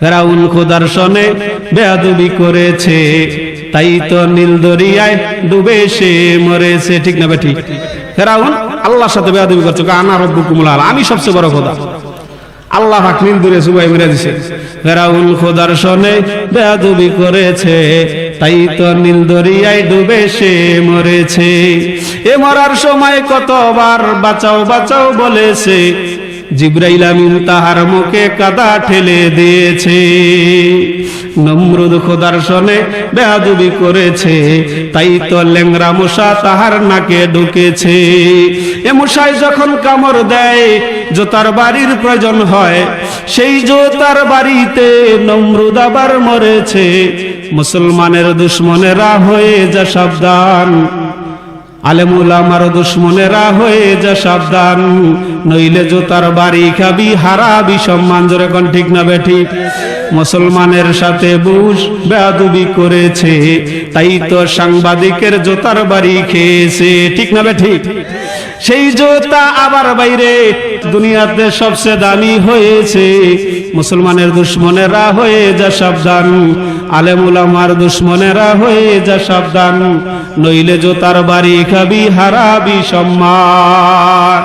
ফেরাউন খোদার সনে বেয়াদবি করেছে। তাই তো নীল দরিয়ায় ডুবে সে মরেছে। ঠিক না বেঠি ফেরাউন, আল্লাহর সাথে বেয়াদবি করছে। আনা রব্বুকুমুল আলা আমি সবচেয়ে বড় খোদা। আল্লাহ পাক নীল দরিয়া সুবাই মেরে দিছে। ফেরাউন খোদার সনে বেয়াদবি করেছে। তাই তো নীল দরিয়ায় ডুবে সে মরেছে। এ মরার সময় কতবার বাঁচাও বাঁচাও বলেছে। জিব্রাইল আমিন তাহার মুখে কাদা ঠেলে দিয়েছে। নমরুদ খোদার সনে বেয়াদবি করেছে। তাই তো লেংরা মশা তাহার নাকে ঢুকেছে। এ মশাই যখন কামড় দেয়, জোতার বাড়ির প্রয়োজন হয়। সেই জোতার বাড়িতে নমরুদ আবার মরেছে। মুসলমানের দুশ্মনেরা হয়ে যা সাবধান। আলেমুল আমার দুশ্মনেরা হয়ে যা সাবধান, নইলে জোতার বাড়ি খাবি, হারাবি, সম্মান জোরে কোন ঠিক না বেঠি। মুসলমানের সাথে বুশ বেয়াদুবি করেছে, তাই তো সাংবাদিকের জোতার বাড়ি খেয়েছে, ঠিক না বেঠি? সেই জোতা আবার বাইরে, দুনিয়াতে সবচেয়ে দামি হয়েছে, মুসলমানের দুশ্মনেরা হয়ে যা সাবধান আলেমুল আমার দুশ্মনেরা হয়ে যা সাবধান নইলে জোতার বাড়ি খাবি হারাবি সম্মান।